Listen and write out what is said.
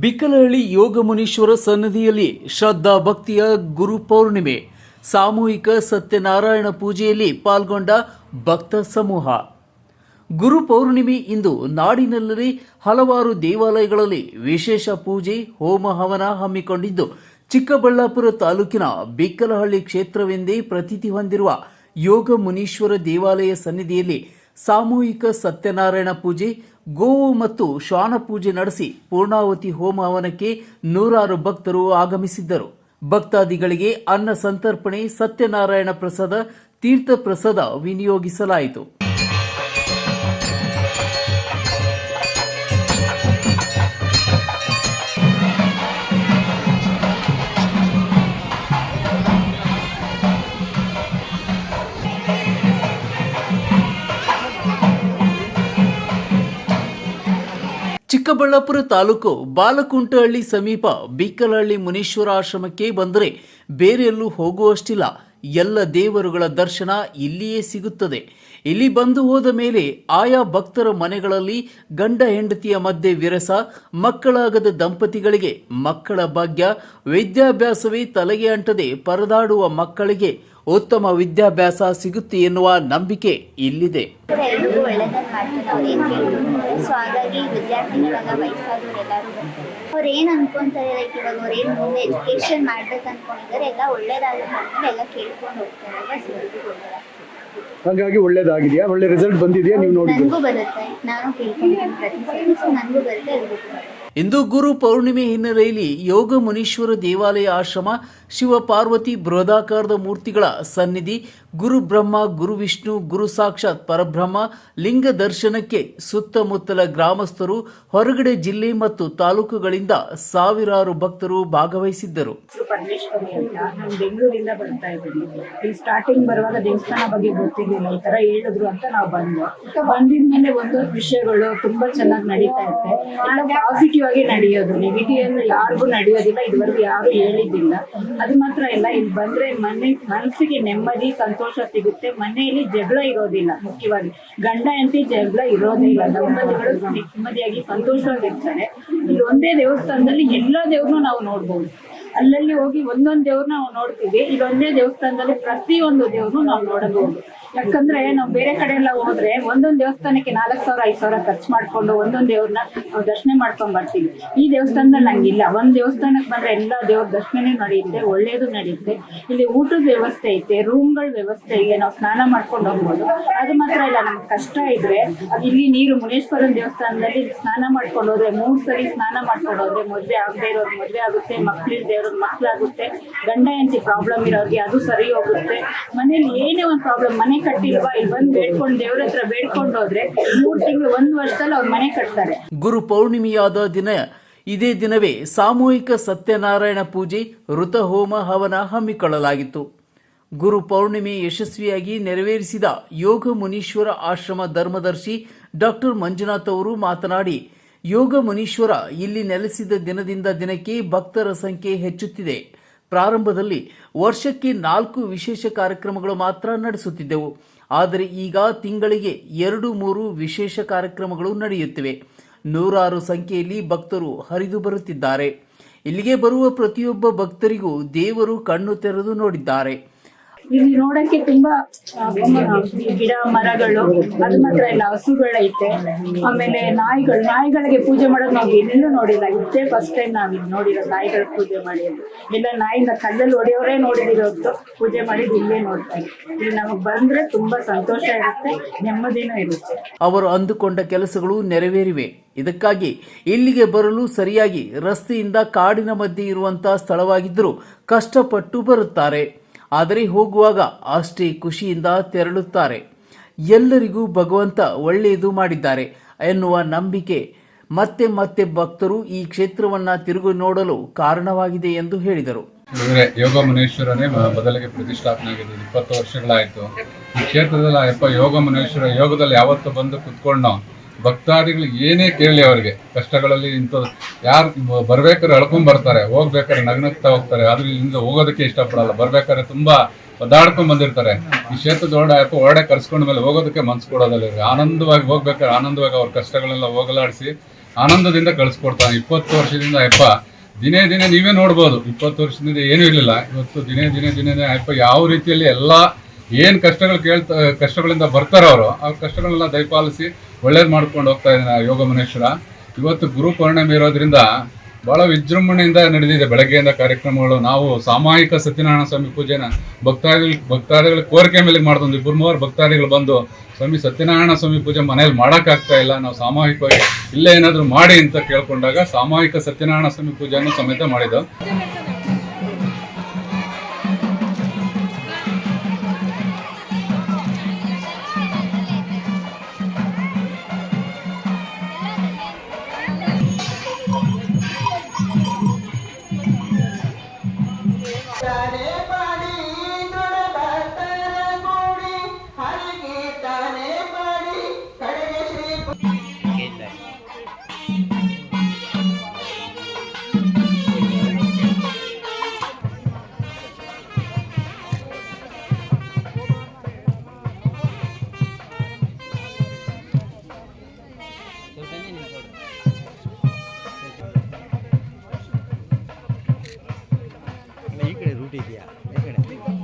ಬಿಕ್ಕಲಹಳ್ಳಿ ಯೋಗ ಮುನೀಶ್ವರ ಸನ್ನಿಧಿಯಲ್ಲಿ ಶ್ರದ್ಧಾ ಭಕ್ತಿಯ ಗುರು ಪೌರ್ಣಿಮೆ. ಸಾಮೂಹಿಕ ಸತ್ಯನಾರಾಯಣ ಪೂಜೆಯಲ್ಲಿ ಪಾಲ್ಗೊಂಡ ಭಕ್ತ ಸಮೂಹ. ಗುರು ಪೌರ್ಣಿಮೆ ಇಂದು ನಾಡಿನಲ್ಲಿ ಹಲವಾರು ದೇವಾಲಯಗಳಲ್ಲಿ ವಿಶೇಷ ಪೂಜೆ, ಹೋಮ ಹವನ ಹಮ್ಮಿಕೊಂಡಿದ್ದು ಚಿಕ್ಕಬಳ್ಳಾಪುರ ತಾಲೂಕಿನ ಬಿಕ್ಕಲಹಳ್ಳಿ ಕ್ಷೇತ್ರವೆಂದೇ ಪ್ರತೀತಿ ಹೊಂದಿರುವ ಯೋಗ ಮುನೀಶ್ವರ ದೇವಾಲಯ ಸನ್ನಿಧಿಯಲ್ಲಿ ಸಾಮೂಹಿಕ ಸತ್ಯನಾರಾಯಣ ಪೂಜೆ, ಗೋವು ಮತ್ತು ಶ್ವಾನ ಪೂಜೆ ನಡೆಸಿ ಪೂರ್ಣಾವತಿ ಹೋಮ ಹವನಕ್ಕೆ ನೂರಾರು ಭಕ್ತರು ಆಗಮಿಸಿದ್ದರು. ಭಕ್ತಾದಿಗಳಿಗೆ ಅನ್ನ ಸಂತರ್ಪಣೆ, ಸತ್ಯನಾರಾಯಣ ಪ್ರಸಾದ, ತೀರ್ಥ ಪ್ರಸಾದ ವಿನಿಯೋಗಿಸಲಾಯಿತು. ಚಿಕ್ಕಬಳ್ಳಾಪುರ ತಾಲೂಕು ಬಾಲಕುಂಟಹಳ್ಳಿ ಸಮೀಪ ಬಿಕ್ಕಲಹಳ್ಳಿ ಮುನೀಶ್ವರ ಆಶ್ರಮಕ್ಕೆ ಬಂದರೆ ಬೇರೆಲ್ಲೂ ಹೋಗುವಷ್ಟಿಲ್ಲ. ಎಲ್ಲ ದೇವರುಗಳ ದರ್ಶನ ಇಲ್ಲಿಯೇ ಸಿಗುತ್ತದೆ. ಇಲ್ಲಿ ಬಂದು ಹೋದ ಮೇಲೆ ಆಯಾ ಭಕ್ತರ ಮನೆಗಳಲ್ಲಿ ಗಂಡ ಹೆಂಡತಿಯ ಮಧ್ಯೆ ವಿರಸ, ಮಕ್ಕಳಾಗದ ದಂಪತಿಗಳಿಗೆ ಮಕ್ಕಳ ಭಾಗ್ಯ, ವಿದ್ಯಾಭ್ಯಾಸವೇ ತಲೆಗೆ ಅಂಟದೆ ಪರದಾಡುವ ಮಕ್ಕಳಿಗೆ ಉತ್ತಮ ವಿದ್ಯಾಭ್ಯಾಸ ಸಿಗುತ್ತೆ ಎನ್ನುವ ನಂಬಿಕೆ ಇಲ್ಲಿದೆ. ಸೊ ಹಾಗಾಗಿ ವಿದ್ಯಾರ್ಥಿಗಳಾಗ ವಯಸ್ಸಾದವ್ರು ಎಲ್ಲರೂ ಬರ್ತಾರೆ. ಅವ್ರು ಏನ್ ಅನ್ಕೊಂತಾರೆ ಲೈಕ್ ಇವಾಗ ಅವ್ರು ಏನ್ ಮುಂದೆ ಎಜುಕೇಶನ್ ಮಾಡ್ಬೇಕು ಅನ್ಕೊಂಡಿದ್ದಾರೆ ಎಲ್ಲ ಒಳ್ಳೇದಾಗುತ್ತೆ ಎಲ್ಲ ಕೇಳ್ಕೊಂಡು ಹೋಗ್ತಾರೆ ಅಲ್ವಾ ಸೊ ಎಲ್ರಿಗೂ ಒಳ್ಳೇದಾಗ್ತದೆ ಹಾಗಾಗಿ ಒಳ್ಳೇದಾಗಿದೆಯಾ? ಒಳ್ಳೆ ರಿಸಲ್ಟ್ ಬಂದಿದೆಯಾ? ನೀವು ನೋಡಿ ನನಗೂ ಬರುತ್ತೆ. ನಾನು ಕೇಳ್ಕೊಂಡು ಪ್ರತಿ ಸೊ ನನಗೂ ಬರುತ್ತೆ ಎಲ್ಲರಿಗೂ ಬರುತ್ತೆ. ಇಂದು ಗುರು ಪೌರ್ಣಿಮೆ ಹಿನ್ನೆಲೆಯಲ್ಲಿ ಯೋಗ ಮುನೀಶ್ವರ ದೇವಾಲಯ ಆಶ್ರಮ ಶಿವ ಪಾರ್ವತಿ ಬೃಹದಾಕಾರದ ಮೂರ್ತಿಗಳ ಸನ್ನಿಧಿ ಗುರು ಬ್ರಹ್ಮ, ಗುರು ವಿಷ್ಣು, ಗುರು ಸಾಕ್ಷಾತ್ ಪರಬ್ರಹ್ಮ, ಲಿಂಗ ದರ್ಶನಕ್ಕೆ ಸುತ್ತಮುತ್ತಲ ಗ್ರಾಮಸ್ಥರು, ಹೊರಗಡೆ ಜಿಲ್ಲೆ ಮತ್ತು ತಾಲೂಕುಗಳಿಂದ ಸಾವಿರಾರು ಭಕ್ತರು ಭಾಗವಹಿಸಿದ್ದರು. ಪರಮೇಶ್ವರಿ ಅಂತ ನಾನು ಬೆಂಗಳೂರಿಂದ ಬರ್ತಾ ಇದ್ದೀನಿ. ಈ ಸ್ಟಾರ್ಟಿಂಗ್ ಬರುವಾಗ ದೇವಸ್ಥಾನ ಬಗ್ಗೆ ಗೊತ್ತಿರಲಿಲ್ಲ. ಈ ತರ ಹೇಳಿದ್ರು ಅಂತ ನಾವು ಬಂದು ಬಂದಿದ್ಮೇಲೆ ಒಂದೊಂದು ವಿಷಯಗಳು ತುಂಬಾ ಚೆನ್ನಾಗಿ ನಡೀತಾ ಇರುತ್ತೆ. ಪಾಸಿಟಿವ್ ಆಗಿ ನಡೆಯೋದು ನೆಗೆಟಿವ್ ಯಾರಿಗೂ ನಡೆಯೋದಿಲ್ಲ, ಇದುವರೆಗೂ ಯಾರು ಹೇಳಿದ್ದಿಲ್ಲ. ಅದು ಮಾತ್ರ ಇಲ್ಲ ಇಲ್ಲಿ ಬಂದ್ರೆ ಮನೆ, ಮನಸ್ಸಿಗೆ ನೆಮ್ಮದಿ, ಸಂತೋಷ ಸಿಗುತ್ತೆ. ಮನೆಯಲ್ಲಿ ಜಗಳ ಇರೋದಿಲ್ಲ, ಮುಖ್ಯವಾಗಿ. ಗಂಡ ಹೆಂಡತಿ ಜಗಳ ಇರೋದಿಲ್ಲ. ಇಲ್ಲ ದಂಪತಿಗಳು ನೆಮ್ಮದಿಯಾಗಿ ಸಂತೋಷವಾಗಿರ್ತಾರೆ. ಇಲ್ಲಿ ಒಂದೇ ದೇವಸ್ಥಾನದಲ್ಲಿ ಎಲ್ಲ ದೇವ್ರನ್ನೂ ನಾವು ನೋಡ್ಬೋದು. ಅಲ್ಲಲ್ಲಿ ಹೋಗಿ ಒಂದೊಂದ್ ದೇವ್ರನ್ನ ನಾವು ನೋಡ್ತೀವಿ. ಒಂದೇ ದೇವಸ್ಥಾನದಲ್ಲಿ ಪ್ರತಿಯೊಂದು ದೇವ್ರನ್ನೂ ನಾವು ನೋಡಬಹುದು. ಯಾಕಂದ್ರೆ ನಾವು ಬೇರೆ ಕಡೆ ಎಲ್ಲ ಹೋದ್ರೆ ಒಂದೊಂದ್ ದೇವಸ್ಥಾನಕ್ಕೆ ನಾಲ್ಕ್ ಸಾವಿರ, ಐದ್ ಸಾವಿರ ಖರ್ಚು ಮಾಡ್ಕೊಂಡು ಒಂದೊಂದ್ ದೇವ್ರನ್ನ ನಾವು ದರ್ಶನ ಮಾಡ್ಕೊಂಡ್ ಬರ್ತೀವಿ. ಈ ದೇವಸ್ಥಾನದಲ್ಲಿ ಹಂಗಿಲ್ಲ. ಒಂದ್ ದೇವಸ್ಥಾನಕ್ಕೆ ಬಂದ್ರೆ ಎಲ್ಲಾ ದೇವ್ರ ದರ್ಶನನೇ ನಡೆಯುತ್ತೆ, ಒಳ್ಳೇದು ನಡೆಯುತ್ತೆ. ಇಲ್ಲಿ ಊಟದ ವ್ಯವಸ್ಥೆ ಐತೆ, ರೂಮ್ಗಳ ವ್ಯವಸ್ಥೆ ಇದೆ, ನಾವು ಸ್ನಾನ ಮಾಡ್ಕೊಂಡು ಹೋಗ್ಬೋದು. ಅದು ಮಾತ್ರ ಇಲ್ಲ, ನಮ್ಗೆ ಕಷ್ಟ ಇದ್ರೆ ಇಲ್ಲಿ ನೀರು ಮುನೇಶ್ವರನ್ ದೇವಸ್ಥಾನದಲ್ಲಿ ಸ್ನಾನ ಮಾಡ್ಕೊಂಡು ಹೋದ್ರೆ, ಮೂರ್ ಸರಿ ಸ್ನಾನ ಮಾಡ್ಕೊಂಡು ಹೋದ್ರೆ ಮದ್ವೆ ಆಗದೆ ಇರೋರು ಮದ್ವೆ ಆಗುತ್ತೆ ಮಕ್ಳಿಲ್ದೆ ಇರೋರು ಮಕ್ಳಾಗುತ್ತೆ, ಗಂಡ ಎಂತಿ ಪ್ರಾಬ್ಲಮ್ ಇರೋರಿಗೆ ಅದು ಸರಿ ಹೋಗುತ್ತೆ. ಮನೇಲಿ ಏನೇ ಒಂದು ಪ್ರಾಬ್ಲಮ್ ಮನೆ ಕಟ್ಟಿಲ್ವಾ ಇಲ್ಲಿ ಬಂದು ಬೇಡ್ಕೊಂಡು ದೇವ್ರ ಹತ್ರ ತಿಂಗಳು ಒಂದ್ ವರ್ಷದಲ್ಲಿ ಅವ್ರ ಮನೆ ಕಟ್ತಾರೆ. ಗುರು ಪೌರ್ಣಿಮೆಯಾದ ದಿನ, ಇದೇ ದಿನವೇ ಸಾಮೂಹಿಕ ಸತ್ಯನಾರಾಯಣ ಪೂಜೆ ಋತ ಹೋಮ ಹವನ ಹಮ್ಮಿಕೊಳ್ಳಲಾಗಿತ್ತು. ಗುರು ಪೌರ್ಣಿಮೆ ಯಶಸ್ವಿಯಾಗಿ ನೆರವೇರಿಸಿದ ಯೋಗ ಮುನೀಶ್ವರ ಆಶ್ರಮ ಧರ್ಮದರ್ಶಿ ಡಾಕ್ಟರ್ ಮಂಜುನಾಥ್ ಅವರು ಮಾತನಾಡಿ, ಯೋಗ ಮುನೀಶ್ವರ ಇಲ್ಲಿ ನೆಲೆಸಿದ ದಿನದಿಂದ ದಿನಕ್ಕೆ ಭಕ್ತರ ಸಂಖ್ಯೆ ಹೆಚ್ಚುತ್ತಿದೆ. ಪ್ರಾರಂಭದಲ್ಲಿ ವರ್ಷಕ್ಕೆ ನಾಲ್ಕು ವಿಶೇಷ ಕಾರ್ಯಕ್ರಮಗಳು ಮಾತ್ರ ನಡೆಸುತ್ತಿದ್ದೆವು. ಆದರೆ ಈಗ ತಿಂಗಳಿಗೆ ಎರಡು ಮೂರು ವಿಶೇಷ ಕಾರ್ಯಕ್ರಮಗಳು ನಡೆಯುತ್ತಿವೆ. ನೂರಾರು ಸಂಖ್ಯೆಯಲ್ಲಿ ಭಕ್ತರು ಹರಿದು ಬರುತ್ತಿದ್ದಾರೆ. ಇಲ್ಲಿಗೆ ಬರುವ ಪ್ರತಿಯೊಬ್ಬ ಭಕ್ತರಿಗೂ ದೇವರು ಕಣ್ಣು ತೆರೆದು ನೋಡಿದ್ದಾರೆ. ಇಲ್ಲಿ ನೋಡಕ್ಕೆ ತುಂಬಾ ಗಿಡ, ಮರಗಳು, ಅದು ಮಾತ್ರ ಇಲ್ಲ ಹಸುಗಳೈತೆ ಆಮೇಲೆ ನಾಯಿಗಳು, ನಾಯಿಗಳಿಗೆ ಪೂಜೆ ಮಾಡೋದು ನಾವು ಎಲ್ಲೂ ನೋಡಿಲ್ಲ. ಇದೇ ಫಸ್ಟ್ ಟೈಮ್ ನಾವ್ ನೋಡಿರೋ ನಾಯಿಗಳ ಪೂಜೆ ಮಾಡಿ ಇಲ್ಲ ನಾಯಿನ ಕಲ್ಲಲ್ಲಿ ಹೊಡೆಯೋರೇ ನೋಡಿದಿರೋದು ಪೂಜೆ ಮಾಡಿದ್ ಇಲ್ಲೇ ನೋಡ್ತಾರೆ ಇಲ್ಲಿ ನಮಗ್ ಬಂದ್ರೆ ತುಂಬಾ ಸಂತೋಷ ಇರುತ್ತೆ, ನೆಮ್ಮದಿನೂ ಇರುತ್ತೆ. ಅವರು ಅಂದುಕೊಂಡ ಕೆಲಸಗಳು ನೆರವೇರಿವೆ. ಇದಕ್ಕಾಗಿ ಇಲ್ಲಿಗೆ ಬರಲು ಸರಿಯಾಗಿ ರಸ್ತೆಯಿಂದ ಕಾಡಿನ ಮಧ್ಯೆ ಇರುವಂತಹ ಸ್ಥಳವಾಗಿದ್ದರೂ ಕಷ್ಟಪಟ್ಟು ಬರುತ್ತಾರೆ. ಆದರೆ ಹೋಗುವಾಗ ಅಷ್ಟೇ ಖುಷಿಯಿಂದ ತೆರಳುತ್ತಾರೆ. ಎಲ್ಲರಿಗೂ ಭಗವಂತ ಒಳ್ಳೆಯದು ಮಾಡಿದ್ದಾರೆ ಎನ್ನುವ ನಂಬಿಕೆ ಮತ್ತೆ ಮತ್ತೆ ಭಕ್ತರು ಈ ಕ್ಷೇತ್ರವನ್ನ ತಿರುಗಿ ನೋಡಲು ಕಾರಣವಾಗಿದೆ ಎಂದು ಹೇಳಿದರು. ಯೋಗ ಮುನೇಶ್ವರನೇ ಮೊದಲಿಗೆ ಪ್ರತಿಷ್ಠಾಪನೆ ಆಗಿದೆ ಇಪ್ಪತ್ತು ವರ್ಷಗಳಾಯಿತು. ಈ ಕ್ಷೇತ್ರದಲ್ಲಿ ಯೋಗ ಮುನೇಶ್ವರ ಯೋಗದಲ್ಲಿ ಯಾವತ್ತು ಬಂದು ಕುತ್ಕೊಂಡು ಭಕ್ತಾದಿಗಳು ಏನೇ ಕೇಳಲಿ ಅವರಿಗೆ. ಕಷ್ಟಗಳಲ್ಲಿ ಇಂಥದ್ದು ಯಾರು ಬರ್ಬೇಕಾದ್ರೆ ಎಳ್ಕೊಂಡ್ ಬರ್ತಾರೆ. ಹೋಗ್ಬೇಕಾದ್ರೆ ನಗ್ನಗ್ತಾ ಹೋಗ್ತಾರೆ. ಆದ್ರೆ ಇಲ್ಲಿಂದ ಹೋಗೋದಕ್ಕೆ ಇಷ್ಟಪಡಲ್ಲ. ಬರ್ಬೇಕಾದ್ರೆ ತುಂಬಾ ಒದ್ದಾಡ್ಕೊಂಡ್ ಬಂದಿರ್ತಾರೆ. ಈ ಕ್ಷೇತ್ರದ ದೊಡ್ಡ ಅಪ್ಪ ಹೊರಡೆ ಕರ್ಸ್ಕೊಂಡ ಮೇಲೆ ಹೋಗೋದಕ್ಕೆ ಮನ್ಸು ಕೊಡೋದಲ್ಲ ಆನಂದವಾಗಿ ಹೋಗ್ಬೇಕಾದ್ರೆ ಆನಂದವಾಗಿ ಅವ್ರ ಕಷ್ಟಗಳೆಲ್ಲ ಹೋಗಲಾಡಿಸಿ ಆನಂದದಿಂದ ಕಳಿಸ್ಕೊಡ್ತಾನೆ. ಇಪ್ಪತ್ತು ವರ್ಷದಿಂದ ಅಪ್ಪ ದಿನೇ ದಿನೇ ನೀವೇ ನೋಡ್ಬೋದು. ಇಪ್ಪತ್ತು ವರ್ಷದಿಂದ ಏನೂ ಇರಲಿಲ್ಲ. ಇವತ್ತು ದಿನೇ ದಿನೇ ದಿನೇ ಅಪ್ಪ ಯಾವ ರೀತಿಯಲ್ಲಿ ಎಲ್ಲ ಏನು ಕಷ್ಟಗಳು ಕೇಳ್ತಾ, ಕಷ್ಟಗಳಿಂದ ಬರ್ತಾರೋ ಅವರು, ಆ ಕಷ್ಟಗಳನ್ನೆಲ್ಲ ದಯಪಾಲಿಸಿ ಒಳ್ಳೇದು ಮಾಡ್ಕೊಂಡು ಹೋಗ್ತಾ ಇದ್ದಾನೆ ಯೋಗ ಮನೇಶ್ವರ ಇವತ್ತು ಗುರು ಪೌರ್ಣಿಮೆ ಇರೋದ್ರಿಂದ ಬಹಳ ವಿಜೃಂಭಣೆಯಿಂದ ನಡೆದಿದೆ ಬೆಳಗ್ಗೆಯಿಂದ ಕಾರ್ಯಕ್ರಮಗಳು. ನಾವು ಸಾಮಾಜಿಕ ಸತ್ಯನಾರಾಯಣ ಸ್ವಾಮಿ ಪೂಜೆನ ಭಕ್ತಾದಿಗಳು, ಭಕ್ತಾದಿಗಳ ಕೋರಿಕೆ ಮೇಲೆ ಮಾಡಿದ ಒಂದು ಇಬ್ಬರು ಮೂವರು ಭಕ್ತಾದಿಗಳು ಬಂದು, ಸ್ವಾಮಿ, ಸತ್ಯನಾರಾಯಣ ಸ್ವಾಮಿ ಪೂಜೆ ಮನೇಲಿ ಮಾಡೋಕ್ಕಾಗ್ತಾ ಇಲ್ಲ, ನಾವು ಸಾಮೂಹಿಕವಾಗಿ ಇಲ್ಲೇ ಏನಾದರೂ ಮಾಡಿ ಅಂತ ಕೇಳ್ಕೊಂಡಾಗ ಸಾಮೂಹಿಕ ಸತ್ಯನಾರಾಯಣ ಸ್ವಾಮಿ ಪೂಜೆಯನ್ನು ಸಮೇತ ಮಾಡಿದ್ದು. ಡ್ಯೂಟಿ ಇದೆಯಾ ಹೆಂಗಡೆ